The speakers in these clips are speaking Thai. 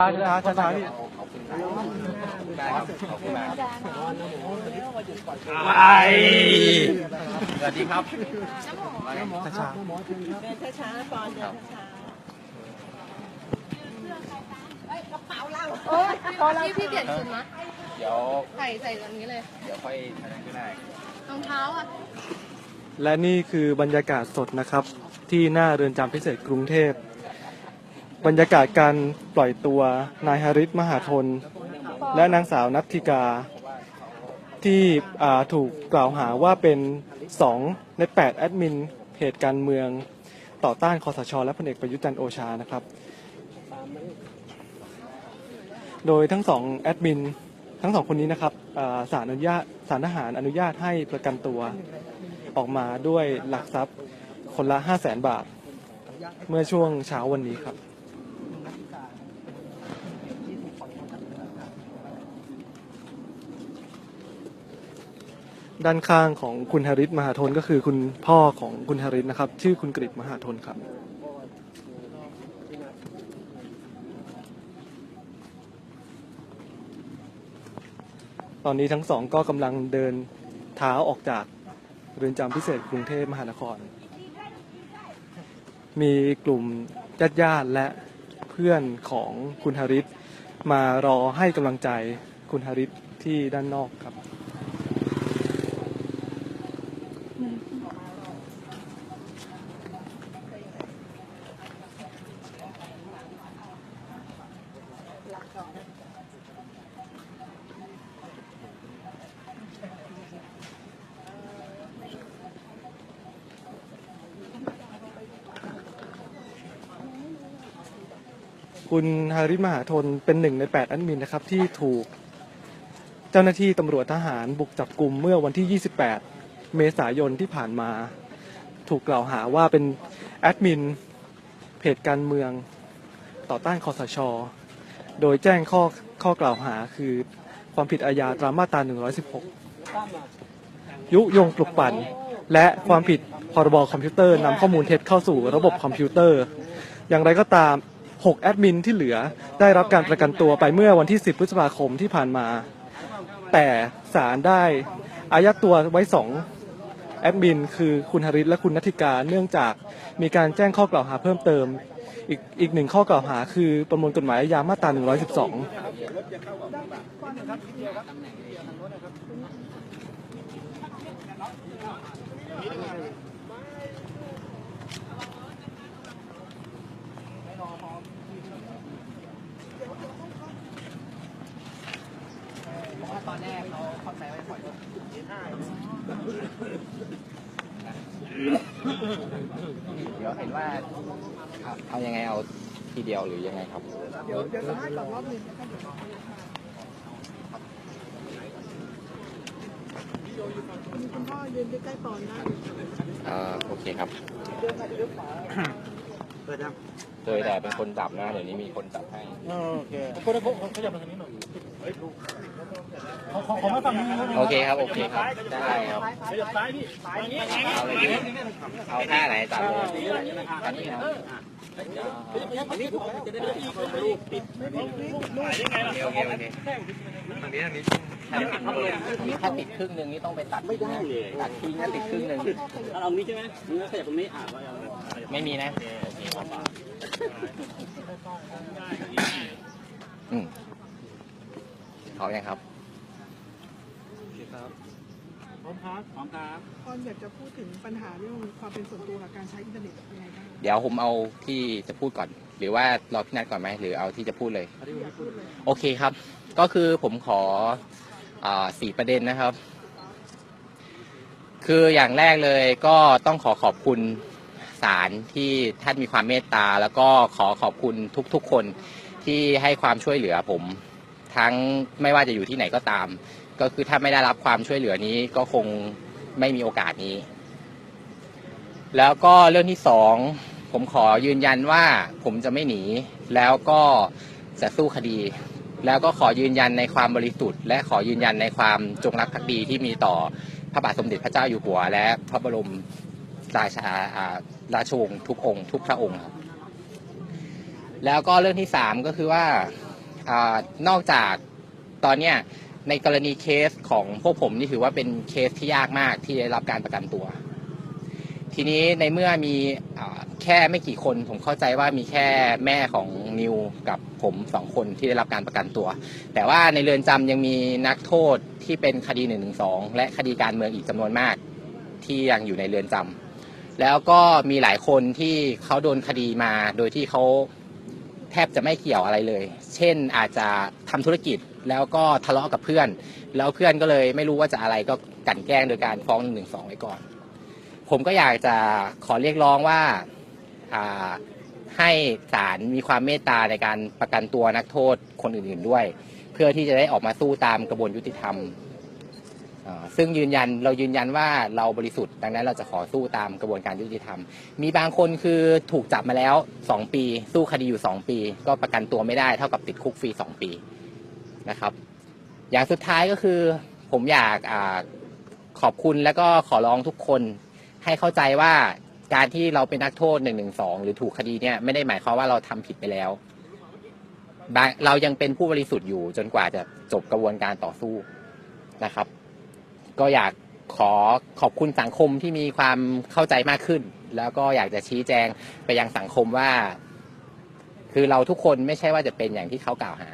ช้าช้าช้าช้าพี่ไปสวัสดีครับช้าช้าเดินช้าๆก่อนเดินช้าโอ้ยพอแล้วพี่เปลี่ยนชุดนะเดี๋ยวใส่ใส่แบบนี้เลย เดี๋ยวค่อยทำก็ได้รองเท้าอะ และนี่คือบรรยากาศสดนะครับ ที่หน้าเรือนจำพิเศษกรุงเทพ บรรยากาศการปล่อยตัวนายฮาริสมหาทน และนางสาวนัทธิกา ที่ถูกกล่าวหาว่าเป็น 2 ใน 8 แอดมินเพจการเมืองต่อต้านคอสชและพลเอกประยุทธ์จันโอชานะครับ โดยทั้งสองแอดมินทั้งสองคนนี้นะครับอ่าศาลอนุญาตศาลทหารอนุญาตให้ประกันตัวออกมาด้วยหลักทรัพย์คนละ 5 0 0แสนบาท เมื่อช่วงเช้าวันนี้ครับ ด้านข้างของคุณฮาริสมหาทนก็คือคุณพ่อของคุณฮาริสนะครับ ชื่อคุณกฤษมหาทนครับตอนนี้ทั้งสองก็กำลังเดินเท้าออกจากเรือนจำพิเศษกรุงเทพมหานคร มีกลุ่มญาติญาติและเพื่อนของคุณฮาริสมารอให้กำลังใจคุณฮาริสที่ด้านนอกครับ คุณฮาริมหาทนเป็นหนึ่งในแปดแอดมินนะครับที่ถูกเจ้าหน้าที่ตำรวจทหารบุกจับกลุ่มเมื่อวันที่ 28 เมษายนที่ผ่านมา ถูกกล่าวหาว่าเป็นแอดมินเพจการเมืองต่อต้านคอสช โดยแจ้งข้อข้อกล่าวหาคือความผิดอาญาตามมาตรา 116 ยุยงปลุกปั่น และความผิดพรบคอมพิวเตอร์นำข้อมูลเท็จเข้าสู่ระบบคอมพิวเตอร์ อย่างไรก็ตาม 6 แอดมินที่เหลือได้รับการประกันตัวไปเมื่อวันที่ 10 พฤษภาคมที่ผ่านมา แต่ศาลได้อายัดตัวไว้ 2 แอดมิน คือคุณฮาริสและคุณนัทิกา เนื่องจากมีการแจ้งข้อกล่าวหาเพิ่มเติม อีกอีกหนึ่งข้อกล่าวหาคือประมวลกฎหมายอาญามาตรา 112 เราคอนแทคไปปล่อยก็ยืเดี๋ยวเห็นว่าเอาเอายังไงเอาทีเดียวหรือยังไงครับ เดี๋ยวเดี๋ยวสัมาษณ์ก่อนรอบนึงคุณพ่อยืนใกล้ๆปอนนะเอ่อโอเคครับเดินมาเดี๋ยวขวาโดยแต่เป็นคนจับนะเดี๋ยวนี้มีคนจับให้ โอเคคนเขาเขาอยากมาทางนี้หน่อยเขา โอเคครับ โอเคครับ ได้ครับ เอาเลยพี่เอาท่าไหนจับเลยอันนี้ครับโอเคโอเคโอเคทางนี้ทางนี้ถ้าติดครึ่งหนึ่งนี่ต้องไปตัดไม่ได้เลยตัดทิ้งถ้าติดครึ่งหนึ่งเอาตรงนี้ใช่ไหมมึงก็ขยับตรงนี้อ่าว่ไม่มีนะอืมเขายังครับ พร้อมครับพร้อมครับปอนอยากจะพูดถึงปัญหาเรื่องความเป็นส่วนตัวกับการใช้อินเทอร์เน็ตยังไงบ้างเดี๋ยวผมเอาที่จะพูดก่อน หรือว่ารอพี่นัทก่อนไหมหรือเอาที่จะพูดเลยโอเคครับ ก็คือผมขออาสี่ประเด็นนะครับ คืออย่างแรกเลยก็ต้องขอขอบคุณศาลที่ท่านมีความเมตตา แล้วก็ขอขอบคุณทุกๆคนที่ให้ความช่วยเหลือผม ทั้งไม่ว่าจะอยู่ที่ไหนก็ตาม ก็คือถ้าไม่ได้รับความช่วยเหลือนี้ก็คงไม่มีโอกาสนี้ แล้วก็เรื่องที่สองผมขอยืนยันว่าผมจะไม่หนี แล้วก็จะสู้คดี แล้วก็ขอยืนยันในความบริสุทธิ์ และขอยืนยันในความจงรักภักดีที่มีต่อพระบาทสมเด็จพระเจ้าอยู่หัว และพระบรมราชาราชวงศ์ทุกองค์ทุกพระองค์ครับแล้วก็เรื่องที่สามก็คือว่าอานอกจากตอนเนี้ย ในกรณีเคสของพวกผมนี่ถือว่าเป็นเคสที่ยากมากที่ได้รับการประกันตัว ทีนี้ในเมื่อมีอแค่ไม่กี่คนผมเข้าใจว่ามีแค่แม่ของนิวกับผมสองคนที่ได้รับการประกันตัว แต่ว่าในเรือนจำยังมีนักโทษที่เป็นคดี1นึและคดีการเมืองอีกจำนวนมากที่ยังอยู่ในเรือนจำแล้วก็มีหลายคนที่เขาโดนคดีมาโดยที่เขาแทบจะไม่เกี่ยวอะไรเลย เช่นอาจจะทำธุรกิจ แล้วก็ทะเลาะกับเพื่อน แล้วเพื่อนก็เลยไม่รู้ว่าจะอะไรก็กันแกล้งโดยการฟ้องหนึ่งสองไว้ก่อน ผมก็อยากจะขอเรียกร้องว่าให้ศาลมีความเมตตาในการประกันตัวนักโทษคนอื่นๆด้วย เพื่อที่จะได้ออกมาสู้ตามกระบวนยุติธรรมซึ่งยืนยันเรายืนยันว่าเราบริสุทธิ์ดังนั้นเราจะขอสู้ตามกระบวนการยุติธรรม มีบางคนคือถูกจับมาแล้ว 2 ปี สู้คดีอยู่ 2 ปี ก็ประกันตัวไม่ได้เท่ากับติดคุกฟรี 2 ปี นะครับ อย่างสุดท้ายก็คือผมอยากอขอบคุณแล้วก็ขอร้องทุกคนให้เข้าใจว่าการที่เราเป็นนักโทษหนึ่งหนึ่งสองหรือถูกคดีเนี่ยไม่ได้หมายความว่าเราทำผิดไปแล้วเรายังเป็นผู้บริสุทธิ์อยู่จนกว่าจะจบกระบวนการต่อสู้นะครับ ก็อยากขอขอบคุณสังคมที่มีความเข้าใจมากขึ้น แล้วก็อยากจะชี้แจงไปยังสังคมว่า คือเราทุกคนไม่ใช่ว่าจะเป็นอย่างที่เขากล่าวหา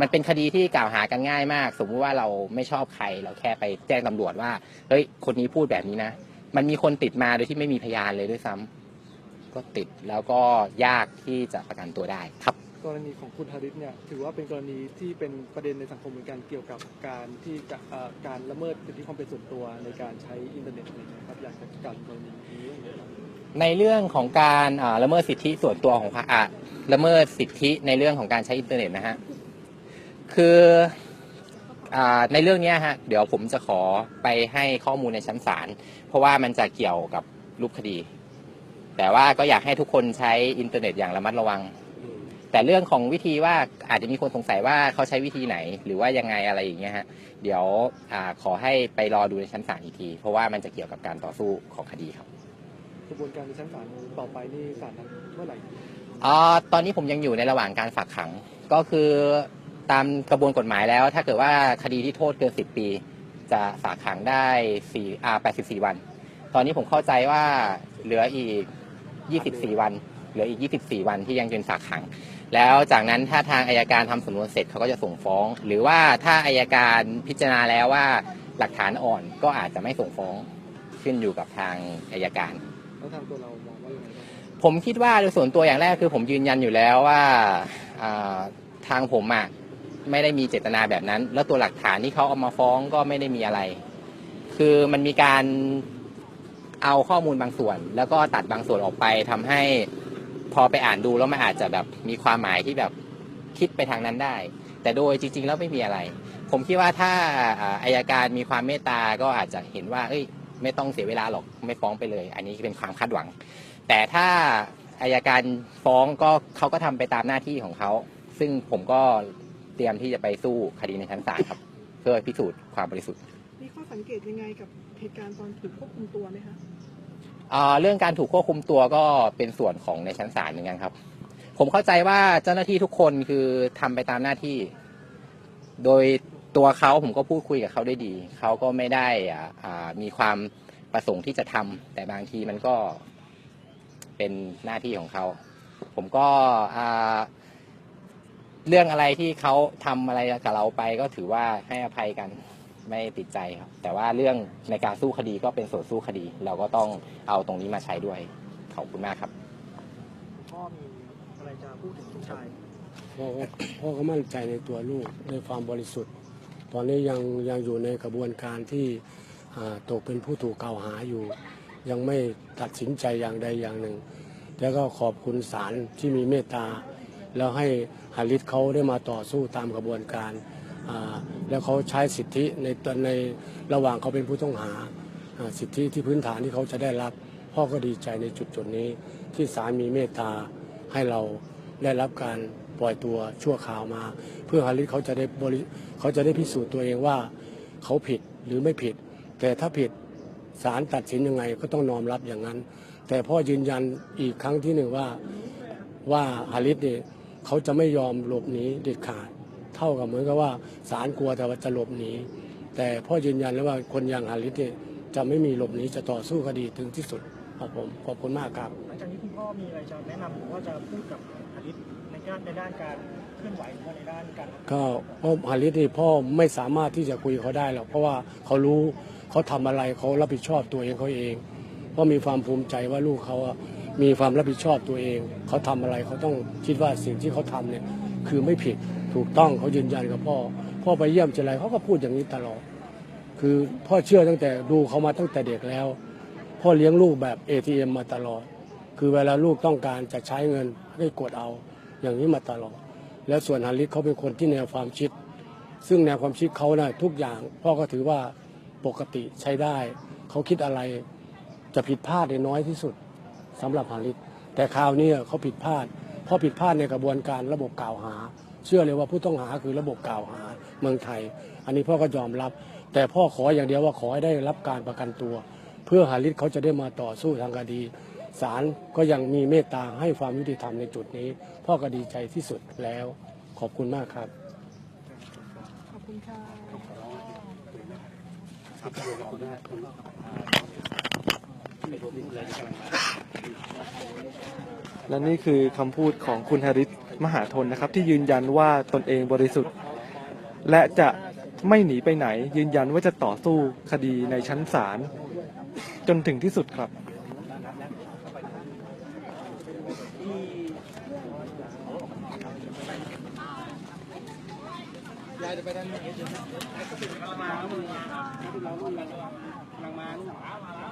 มันเป็นคดีที่กล่าวหากันง่ายมาก สมมุติว่าเราไม่ชอบใครเราแค่ไปแจ้งตำรวจว่าเฮ้ยคนนี้พูดแบบนี้นะมันมีคนติดมาโดยที่ไม่มีพยานเลยด้วยซ้ำก็ติดแล้วก็ยากที่จะประกันตัวได้ครับ กรณีของคุณฮาริสเนี่ยถือว่าเป็นกรณีที่เป็นประเด็นในสังคมเหมือนกันเกี่ยวกับการที่จะเอ่อการละเมิดสิทธิความเป็นส่วนตัวในการใช้อินเทอร์เน็ตอะไรอย่างเงี้ยครับอยากจะกล่าวกรณีนี้ว่าอย่างไรบ้างในเรื่องของการอ่าละเมิดสิทธิส่วนตัวของพระอะละเมิดสิทธิในเรื่องของการใช้อินเทอร์เน็ตนะฮะ คืออาในเรื่องเนี้ยฮะเดี๋ยวผมจะขอไปให้ข้อมูลในชั้นศาลเพราะว่ามันจะเกี่ยวกับรูปคดี แต่ว่าก็อยากให้ทุกคนใช้อินเทอร์เน็ตอย่างระมัดระวัง แต่เรื่องของวิธีว่าอาจจะมีคนสงสัยว่าเขาใช้วิธีไหน หรือว่ายังไงอะไรอย่างเงี้ยฮะเดี๋ยวอาขอให้ไปรอดูในชั้นศาลอีกที เพราะว่ามันจะเกี่ยวกับการต่อสู้ของคดีครับกระบวนการในชั้นศาลต่อไปนี่ศาลนั้นเมื่อไหร่อ๋อตอนนี้ผมยังอยู่ในระหว่างการฝากขังก็คือ ตามกระบวนกฎหมายแล้ว ถ้าเกิดว่าคดีที่โทษเกิน 10 ปี จะฝากขังได้4อ่า84 วัน ตอนนี้ผมเข้าใจว่าเหลืออีก 24 วัน เหลืออีก 24 วันที่ยังเป็นฝากขัง แล้วจากนั้นถ้าทางอายการทำสำนวนเสร็จเขาก็จะส่งฟ้อง หรือว่าถ้าอายการพิจารณาแล้วว่าหลักฐานอ่อนก็อาจจะไม่ส่งฟ้องขึ้นอยู่กับทางอายการ แล้วทางตัวเรามองว่ายังไงบ้างผมคิดว่าโดยส่วนตัวอย่างแรกคือผมยืนยันอยู่แล้วว่าอ่าทางผมอะ ไม่ได้มีเจตนาแบบนั้น แล้วตัวหลักฐานที่เขาเอามาฟ้องก็ไม่ได้มีอะไร คือมันมีการเอาข้อมูลบางส่วน แล้วก็ตัดบางส่วนออกไปทำให้พอไปอ่านดูแล้วมันอาจจะแบบมีความหมายที่แบบคิดไปทางนั้นได้ แต่โดยจริง ๆ แล้วไม่มีอะไร ผมคิดว่าถ้าอายการมีความเมตตาก็อาจจะเห็นว่าเอ้ยไม่ต้องเสียเวลาหรอกไม่ฟ้องไปเลย อันนี้เป็นความคาดหวัง แต่ถ้าอายการฟ้องก็เขาก็ทำไปตามหน้าที่ของเขา ซึ่งผมก็ เตรียมที่จะไปสู้คดีในชั้นศาลครับ เพื่อพิสูจน์ความบริสุทธิ์มีข้อสังเกตยังไงกับเหตุการณ์ตอนถูกควบคุมตัวไหมคะอ่าเรื่องการถูกควบคุมตัวก็เป็นส่วนของในชั้นศาลเหมือนกันครับ ผมเข้าใจว่าเจ้าหน้าที่ทุกคนคือทำไปตามหน้าที่ โดยตัวเขาผมก็พูดคุยกับเขาได้ดี เขาก็ไม่ได้อ่าอ่ามีความประสงค์ที่จะทำแต่บางทีมันก็เป็นหน้าที่ของเขา ผมก็อ่า เรื่องอะไรที่เขาทำอะไรกับเราไปก็ถือว่าให้อภัยกันไม่ติดใจครับ แต่ว่าเรื่องในการสู้คดีก็เป็นส่วนสู้คดี เราก็ต้องเอาตรงนี้มาใช้ด้วยขอบคุณมากครับ พ่อมีอะไรจะพูดถึงลูกชาย พ่อก็พ่อก็มั่นใจในตัวลูกด้วยความบริสุทธิ์ ตอนนี้ยังยังอยู่ในกระบวนการที่อ่าตกเป็นผู้ถูกกล่าวหาอยู่ ยังไม่ตัดสินใจอย่างใดอย่างหนึ่ง แล้วก็ขอบคุณศาลที่มีเมตตา แล้วให้ฮาริสเขาได้มาต่อสู้ตามกระบวนการ แล้วเขาใช้สิทธิในตอนในระหว่างเขาเป็นผู้ต้องหาสิทธิที่พื้นฐานที่เขาจะได้รับ พ่อก็ดีใจในจุดจุดนี้ที่ศาลมีเมตตาให้เราได้รับการปล่อยตัวชั่วคราวมา เพื่อฮาริสเขาจะได้บริเขาจะได้พิสูจน์ตัวเองว่าเขาผิดหรือไม่ผิด แต่ถ้าผิดศาลตัดสินยังไงก็ต้องนอมรับอย่างนั้น แต่พ่อยืนยันอีกครั้งที่หนึ่งว่าว่าฮาริสเนี่ย เขาจะไม่ยอมหลบหนีเด็ดขาด เท่ากับเหมือนกับว่าศาลกลัวแต่ว่าจะหลบหนีแต่พ่อยืนยันแล้วว่าคนอย่างฮาริสเนี่ยจะไม่มีหลบหนีจะต่อสู้คดีถึงที่สุดครับผมขอบคุณมากครับหลังจากนี้คุณพ่อมีอะไรจะแนะนำหรือว่าจะพูดกับอาทิตย์ในด้านในด้านการเคลื่อนไหวหรือว่าในด้านการก็เพราะฮาริสนี่พ่อไม่สามารถที่จะคุยกับเขาได้หรอกเพราะว่าเขารู้เขาทำอะไรเขารับผิดชอบตัวเองเขาเองเพราะมีความภูมิใจว่าลูกเขาอะ มีความรับผิดชอบตัวเอง เขาทำอะไรเขาต้องคิดว่าสิ่งที่เขาทำเนี่ยคือไม่ผิดถูกต้องเขายืนยันกับพ่อ พ่อไปเยี่ยมเจไรเขาก็พูดอย่างนี้ตลอด คือพ่อเชื่อตั้งแต่ดูเขามาตั้งแต่เด็กแล้ว พ่อเลี้ยงลูกแบบ ATM มาตลอด คือเวลาลูกต้องการจะใช้เงินให้กดเอาอย่างนี้มาตลอด แล้วส่วนฮาริสเขาเป็นคนที่แนวความคิด ซึ่งแนวความคิดเขานะ่ะทุกอย่าง พ่อก็ถือว่าปกติใช้ได้ เขาคิดอะไรจะผิดพลาดน้อยที่สุด สำหรับฮาริสแต่คราวนี้เขาผิดพลาดเพราะผิดพลาดในกระบวนการระบบกล่าวหา เชื่อเลยว่าผู้ต้องหาคือระบบกล่าวหาเมืองไทย อันนี้พ่อก็ยอมรับ แต่พ่อขออย่างเดียวว่าขอให้ได้รับการประกันตัว เพื่อฮาริสเขาจะได้มาต่อสู้ทางคดีศาลก็ยังมีเมตตาให้ความยุติธรรมในจุดนี้ พ่อก็ดีใจที่สุดแล้ว ขอบคุณมากครับขอบคุณค่ะ และนี่คือคำพูดของคุณฮาริสมหาทนนะครับ ที่ยืนยันว่าตนเองบริสุทธิ์ และจะไม่หนีไปไหน ยืนยันว่าจะต่อสู้คดีในชั้นศาลจนถึงที่สุดครับไปร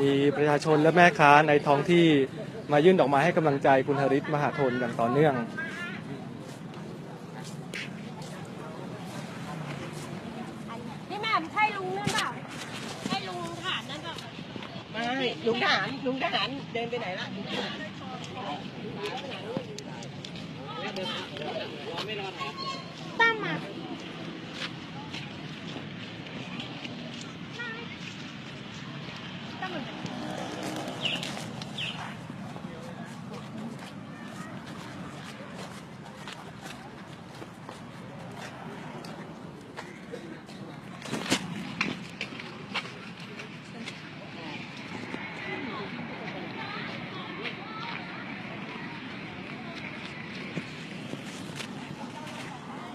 มีประชาชนและแม่ค้าในท้องที่มายื่นดอกไม้ให้กำลังใจคุณฮาริสมหาทนอย่างต่อเนื่องพี่แม่ใช่ลุงนั่นเปล่าใช่ลุงฐานนั่นเปล่าไม่ลุงทหารลุงทหารเดินไปไหนละ ตั้มมาตั้มมา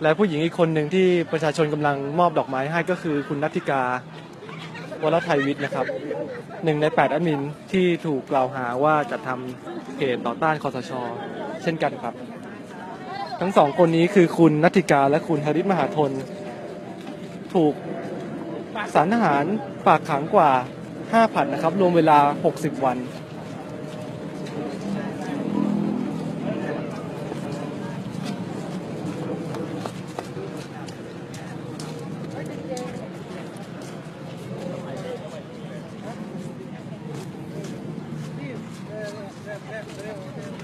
และผู้หญิงอีกคนหนึ่งที่ประชาชนกำลังมอบดอกไม้ให้ก็คือคุณนัทธิกา วรไทยวิทย์นะครับหนึ่งในแปดแอดมินที่ถูกกล่าวหาว่าจะทำเพจต่อต้านคอสช เช่นกันครับ ทั้งสองคนนี้คือคุณนัทิกาและคุณฮาริสมหาทน ถูกสารทหารฝากขังกว่า5ผัดนะครับ รวมเวลา 60 วัน Yeah, yeah, yeah.